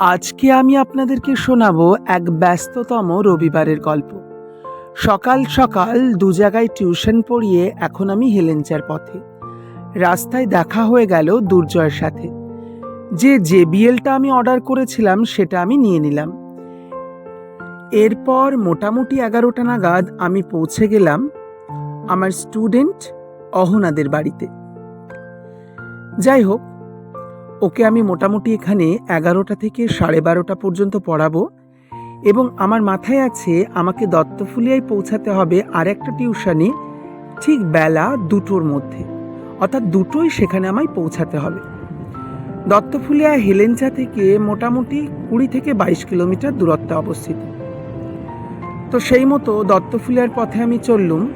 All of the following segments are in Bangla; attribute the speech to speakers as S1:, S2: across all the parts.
S1: আজকে আমি আপনাদেরকে শোনাবো এক ব্যস্ততম রবিবারের গল্প। সকাল সকাল দু জায়গায় টিউশন পড়িয়ে এখন আমি হেলেঞ্চার পথে। রাস্তায় দেখা হয়ে গেল দুর্জয়ের সাথে। যে জেবিএলটা আমি অর্ডার করেছিলাম সেটা আমি নিয়ে নিলাম। এরপর মোটামুটি এগারোটা নাগাদ আমি পৌঁছে গেলাম আমার স্টুডেন্ট অহনাদের বাড়িতে। যাই হোক ওকে আমি মোটামুটি এখানে এগারোটা থেকে সাড়ে বারোটা পর্যন্ত পড়াবো। এবং আমার মাথায় আছে আমাকে দত্তফুলিয়ায় পৌঁছাতে হবে আর একটা টিউশনে ঠিক বেলা দুটোর মধ্যে। অর্থাৎ দুটোই সেখানে আমায় পৌঁছাতে হবে। দত্তফুলিয়া হেলেঞ্চা থেকে মোটামুটি কুড়ি থেকে বাইশ কিলোমিটার দূরত্বে অবস্থিত। তো সেই মতো দত্তফুলিয়ার পথে আমি চললুম।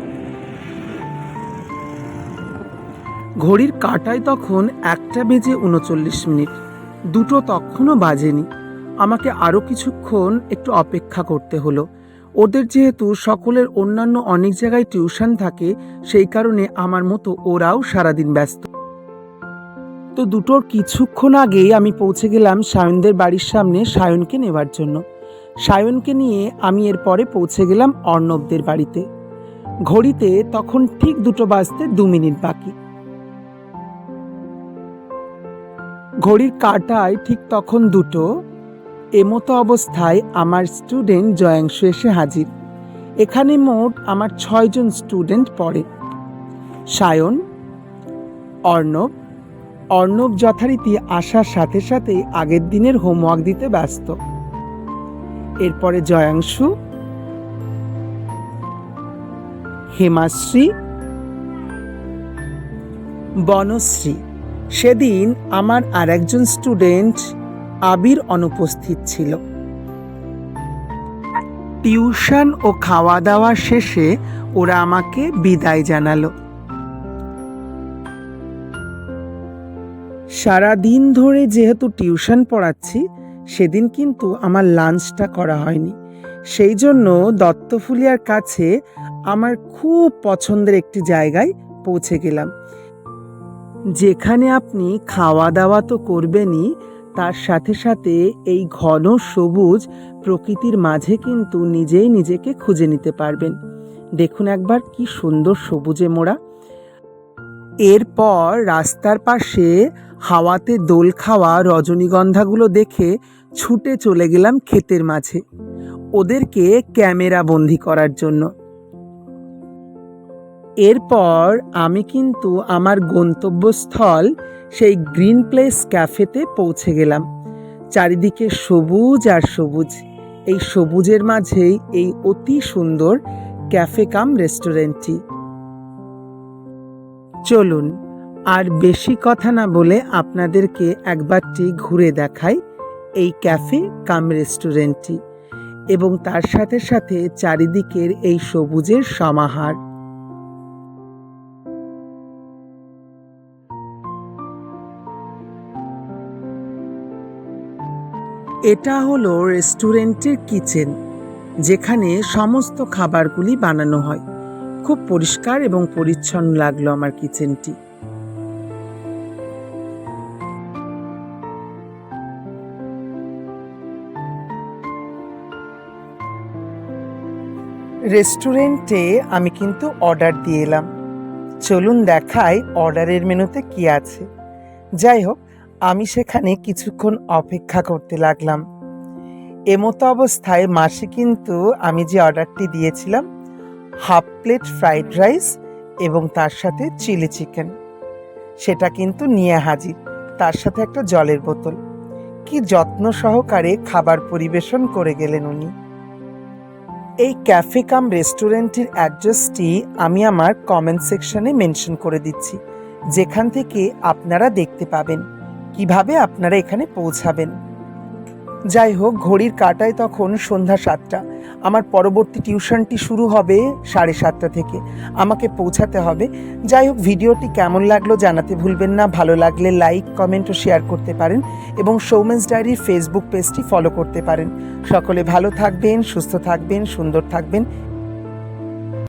S1: ঘড়ির কাটায় তখন একটা বেজে উনচল্লিশ মিনিট। দুটো তখনও বাজেনি। আমাকে আরও কিছুক্ষণ একটু অপেক্ষা করতে হলো। ওদের যেহেতু সকলের অন্যান্য অনেক জায়গায় টিউশন থাকে, সেই কারণে আমার মতো ওরাও সারাদিন ব্যস্ত। তো দুটোর কিছুক্ষণ আগেই আমি পৌঁছে গেলাম সায়নদের বাড়ির সামনে সায়নকে নেবার জন্য। সায়নকে নিয়ে আমি এরপরে পৌঁছে গেলাম অর্ণবদের বাড়িতে। ঘড়িতে তখন ঠিক দুটো বাজতে দু মিনিট বাকি। ঘড়ির কাঁটায় ঠিক তখন দুটো, এমতো অবস্থায় আমার স্টুডেন্ট জয়াংশু এসে হাজির। এখানে মোট আমার ছয়জন স্টুডেন্ট পড়ে। সায়ন, অর্ণব অর্ণব যথারীতি আসার সাথে সাথে আগের দিনের হোমওয়ার্ক দিতে ব্যস্ত। এরপরে জয়াংশু, হেমাশ্রী, বনশ্রী। সেদিন আমার আর একজন স্টুডেন্ট আবির অনুপস্থিত ছিল। টিউশন ও খাওয়া দাওয়া শেষে ওরা আমাকে বিদায় জানালো। সারা দিন ধরে যেহেতু টিউশন পড়াচ্ছি, সেদিন কিন্তু আমার লাঞ্চটা করা হয়নি। সেই জন্য দত্তফুলিয়ার কাছে আমার খুব পছন্দের একটি জায়গায় পৌঁছে গেলাম। যেখানে আপনি খাওয়া দাওয়া তো করবেনই, তার সাথে সাথে এই ঘন সবুজ প্রকৃতির মাঝে কিন্তু নিজেই নিজেকে খুঁজে নিতে পারবেন। দেখুন একবার কি সুন্দর সবুজে মোড়া। এরপর রাস্তার পাশে হাওয়াতে দোল খাওয়া রজনীগন্ধাগুলো দেখে ছুটে চলে গেলাম ক্ষেতের মাঝে। ওদেরকে ক্যামেরা বন্দি করার জন্য। এরপর আমি কিন্তু আমার গন্তব্যস্থল সেই গ্রিন প্লেস ক্যাফেতে পৌঁছে গেলাম। চারিদিকে সবুজ আর সবুজ। এই সবুজের মাঝেই এই অতি সুন্দর ক্যাফে কাম রেস্টুরেন্টটি। চলুন, আর বেশি কথা না বলে আপনাদেরকে একবারটি ঘুরে দেখাই এই ক্যাফে কাম রেস্টুরেন্টটি এবং তার সাথে সাথে চারিদিকের এই সবুজের সমাহার। এটা হলো রেস্টুরেন্টের কিচেন, যেখানে সমস্ত খাবারগুলি বানানো হয়। খুব পরিষ্কার এবং পরিচ্ছন্ন লাগল আমার কিচেনটি। রেস্টুরেন্টে আমি কিন্তু অর্ডার দিয়ে এলাম। চলুন দেখাই অর্ডারের মেনুতে কি আছে। যাই হোক আমি সেখানে কিছুক্ষণ অপেক্ষা করতে লাগলাম। এমতো অবস্থায় মাসে কিন্তু আমি যে অর্ডারটি দিয়েছিলাম, হাফ প্লেট ফ্রাইড রাইস এবং তার সাথে চিলি চিকেন, সেটা কিন্তু নিয়ে হাজির, তার সাথে একটা জলের বোতল। কি যত্ন সহকারে খাবার পরিবেশন করে গেলেন উনি। এই ক্যাফে কাম রেস্টুরেন্টের অ্যাড্রেসটি আমি আমার কমেন্ট সেকশনে মেনশন করে দিচ্ছি, যেখান থেকে আপনারা দেখতে পাবেন। কীভাবে আপনারা এখানে পৌঁছাবেন? যাই হোক, ঘড়ির কাটায় তখন সন্ধ্যা সাতটা। আমার পরবর্তী টিউশনটি শুরু হবে সাড়ে সাতটা থেকে। আমাকে পৌঁছাতে হবে। যাই হোক, ভিডিওটি কেমন লাগল জানাতে ভুলবেন না। ভালো লাগলে লাইক, কমেন্ট ও শেয়ার করতে পারেন এবং সৌমেন্স ডায়েরির ফেসবুক পেজটি ফলো করতে পারেন। সকলে ভালো থাকবেন, সুস্থ থাকবেন, সুন্দর থাকবেন।